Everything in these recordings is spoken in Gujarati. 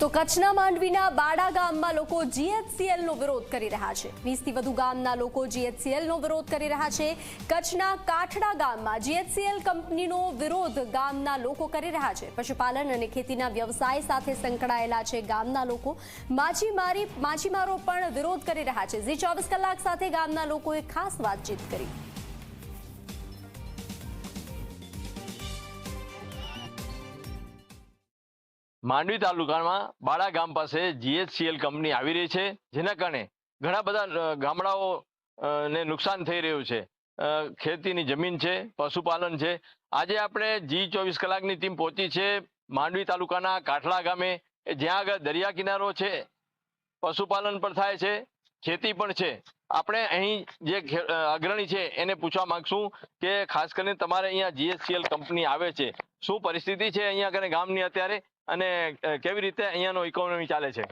તો કચ્છના માંડવીના બાડા ગામમાં લોકો જીએચસીએલનો વિરોધ કરી રહ્યા છે. વીસથી વધુ ગામના લોકો જીએચસીએલનો વિરોધ કરી રહ્યા છે. કચ્છના કાઠડા ગામમાં જીએચસીએલ કંપનીનો વિરોધ ગામના લોકો કરી રહ્યા છે. પશુપાલન અને ખેતીના વ્યવસાય સાથે સંકળાયેલા છે ગામના લોકો. માછીમારી, માછીમારો પણ વિરોધ કરી રહ્યા છે. ઝી ચોવીસ કલાક સાથે ગામના લોકોએ ખાસ વાતચીત કરી. માંડવી તાલુકામાં બાળા ગામ પાસે જીએચસીએલ કંપની આવી રહી છે, જેના કારણે ઘણા બધા ગામડાઓ ને નુકસાન થઈ રહ્યું છે. ખેતીની જમીન છે, પશુપાલન છે. આજે આપણે જી ચોવીસ કલાકની ટીમ પહોંચી છે માંડવી તાલુકાના કાઠલા ગામે જ્યાં આગળ દરિયા કિનારો છે. પશુપાલન પણ થાય છે, ખેતી પણ છે. આપણે અહીં જે અગ્રણી છે, એને પૂછવા માંગશું કે ખાસ કરીને તમારે અહીંયા જીએસસીએલ કંપની આવે છે. શું પરિસ્થિતિ છે અહીંયા આગળ ગામની અત્યારે? અને કેવી રીતે અહીંયાનો ઇકોનોમી ચાલે છે?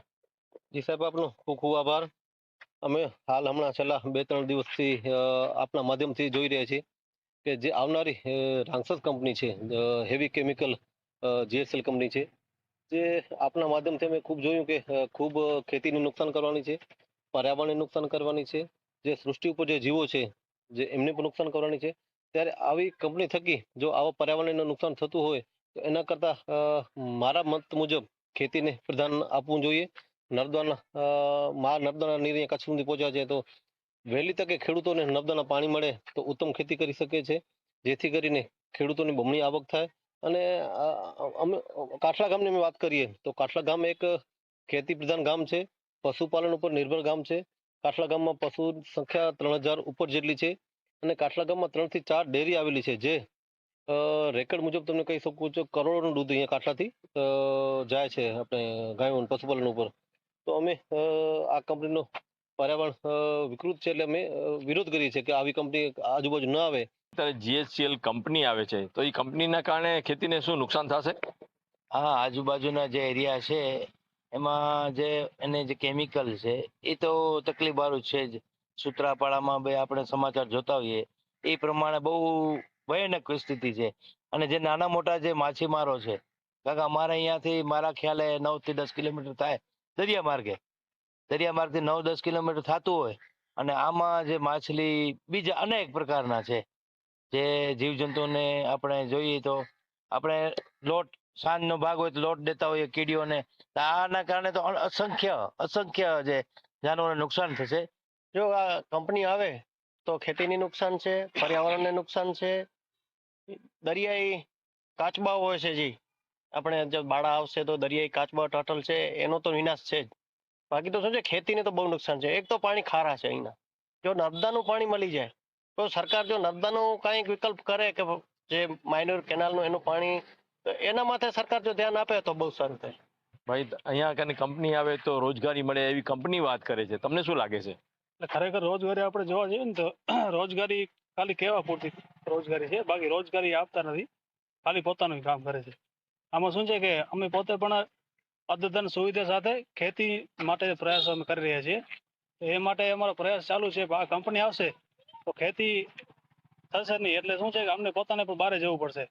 જી સાહેબ આપનો ખૂબ ખૂબ આભાર. અમે હાલ હમણાં છેલ્લા બે ત્રણ દિવસથી આપના માધ્યમથી જોઈ રહ્યા છીએ કે જે આવનારી અ, કંપની છે હેવી કેમિકલ જીએસએલ કંપની છે જે આપના માધ્યમથી અમે ખૂબ જોયું કે ખૂબ ખેતીને નુકસાન કરવાની છે પર્યાવરણને નુકસાન કરવાની છે જે સૃષ્ટિ ઉપર જે જીવો છે જે એમને પણ નુકસાન કરવાની છે. ત્યારે આવી કંપની થકી જો આવા પર્યાવરણને નુકસાન થતું હોય એના કરતા મારા મત મુજબ ખેતીને પ્રધાન આપવું જોઈએ. નર્મદાના મા નર્મદાના નીર કચ્છ સુધી પહોંચ્યા છે તો વહેલી તકે ખેડૂતોને નર્મદાના પાણી મળે તો ઉત્તમ ખેતી કરી શકે છે. જેથી કરીને ખેડૂતોની બમણી આવક થાય. અને અમે, કાઠલા ગામની અમે વાત કરીએ તો કાઠલા ગામ એક ખેતી પ્રધાન ગામ છે. પશુપાલન ઉપર નિર્ભર ગામ છે. કાઠલા ગામમાં પશુ સંખ્યા ત્રણ હજાર ઉપર જેટલી છે. અને કાઠલા ગામમાં ત્રણથી ચાર ડેરી આવેલી છે જે રેકર્ડ મુજબ તમને કહી શકું છું કરોડોનું દૂધ અહીંયા કાટલાથી જાય છે આપણે ગાયો અને પશુપાલન ઉપર. તો અમે આ કંપનીનો પર્યાવરણ વિકૃત છે એટલે અમે વિરોધ કરીએ છીએ કે આવી કંપની આજુબાજુ ન આવે. ત્યારે જીએચસીએલ કંપની આવે છે તો એ કંપનીના કારણે ખેતીને શું નુકસાન થશે? હા આજુબાજુના જે એરિયા છે એમાં જે એને જે કેમિકલ છે એ તો તકલીફ વાળું છે જ. સુત્રાપાડામાં બે આપણે સમાચાર જોતા હોઈએ એ પ્રમાણે બહુ ભયાનક પરિસ્થિતિ છે. અને જે નાના મોટા જે માછીમારો છે કારણ કે અમારે અહીંયાથી, મારા ખ્યાલે નવથી દસ કિલોમીટર થાય દરિયા માર્ગે. દરિયા માર્ગથી નવ દસ કિલોમીટર થતું હોય અને આમાં જે માછલી બીજા અનેક પ્રકારના છે. જે જીવજંતુને આપણે જોઈએ તો આપણે લોટ, સાંજનો ભાગ હોય તો લોટ દેતા હોઈએ કીડીઓને. આના કારણે તો અસંખ્ય અસંખ્ય જે જાનવરોને નુકસાન થશે. જો આ કંપની આવે તો ખેતીને નુકસાન છે, પર્યાવરણને નુકસાન છે દરિયાઈ કાચબાઓ હોય છે જી. આપણે જો બાળા આવશે તો દરિયાઈ કાચબા ટર્ટલ છે એનો તો વિનાશ છે જ. બાકી તો શું છે ખેતીને તો બહુ નુકસાન છે. એક તો પાણી ખારા છે અહીંના. જો નર્મદાનું પાણી મળી જાય તો સરકાર જો નર્મદાનો કાંઈક વિકલ્પ કરે કે જે માઇનર કેનાલનું એનું પાણી તો એના માથે સરકાર જો ધ્યાન આપે તો બહુ સારું થાય. ભાઈ અહીંયા કને કંપની આવે તો રોજગારી મળે એવી કંપની વાત કરે છે. તમને શું લાગે છે? એટલે ખરેખર રોજગારી આપણે જોવા જઈએ ને તો રોજગારી ખાલી કહેવા પૂરતી રોજગારી છે બાકી રોજગારી આપતા નથી. ખાલી પોતાનું કામ કરે છે. આમાં શું છે કે અમે પોતે પણ અદ્યતન સુવિધા સાથે ખેતી માટે પ્રયાસો અમે કરી રહ્યા છીએ. એ માટે અમારો પ્રયાસ ચાલુ છે આ કંપની આવશે તો ખેતી થશે નહીં. એટલે શું છે કે અમને પોતાને પણ બહાર જવું પડશે.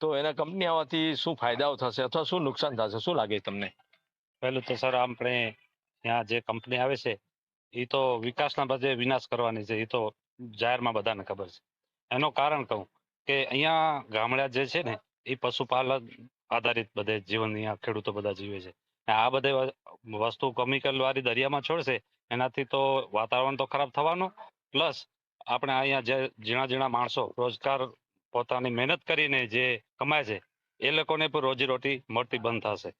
તો એના કંપની આવવાથી શું ફાયદાઓ થશે અથવા શું નુકસાન થશે? શું લાગે તમને? પહેલું તો સર આપણે ત્યાં જે કંપની આવે છે એ તો વિકાસના બધે વિનાશ કરવાની છે. એ તો જાહેરમાં બધાને ખબર છે. એનું કારણ કહું કે અહીંયા ગામડા જે છે ને, એ પશુપાલન આધારિત બધે જીવન અહીંયા ખેડૂતો બધા જીવે છે. આ બધે વસ્તુ કેમિકલ વાળી દરિયામાં છોડશે, એનાથી તો વાતાવરણ તો ખરાબ થવાનું. પ્લસ આપણે અહીંયા જે ઝીણા ઝીણા માણસો રોજગાર પોતાની મહેનત કરીને જે કમાય છે, એ લોકોને પણ રોજીરોટી મળતી બંધ થશે.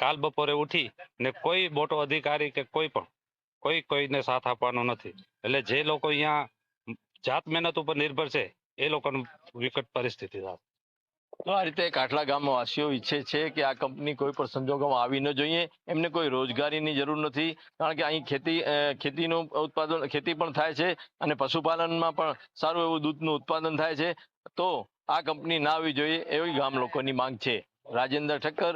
કાલ બપોરે ઉઠી ને કોઈ મોટો અધિકારી કે કોઈ પણ, કોઈ કોઈને સાથ આપવાનો નથી. એટલે જે લોકો અહીંયા જાત મહેનત ઉપર નિર્ભર છે, એ લોકોનું વિકટ પરિસ્થિતિ તો આ રીતે કાઠલા ગામના વાસીઓ ઈચ્છે છે કે આ કંપની કોઈ પણ સંજોગોમાં આવી ન જોઈએ, એમને કોઈ રોજગારીની જરૂર નથી, કારણ કે અહીં ખેતી ખેતીનું ઉત્પાદન, ખેતી પણ થાય છે અને પશુપાલનમાં પણ સારું એવું દૂધનું ઉત્પાદન થાય છે. તો આ કંપની ના આવી જોઈએ એવી ગામ લોકોની માંગ છે. રાજેન્દ્ર ઠક્કર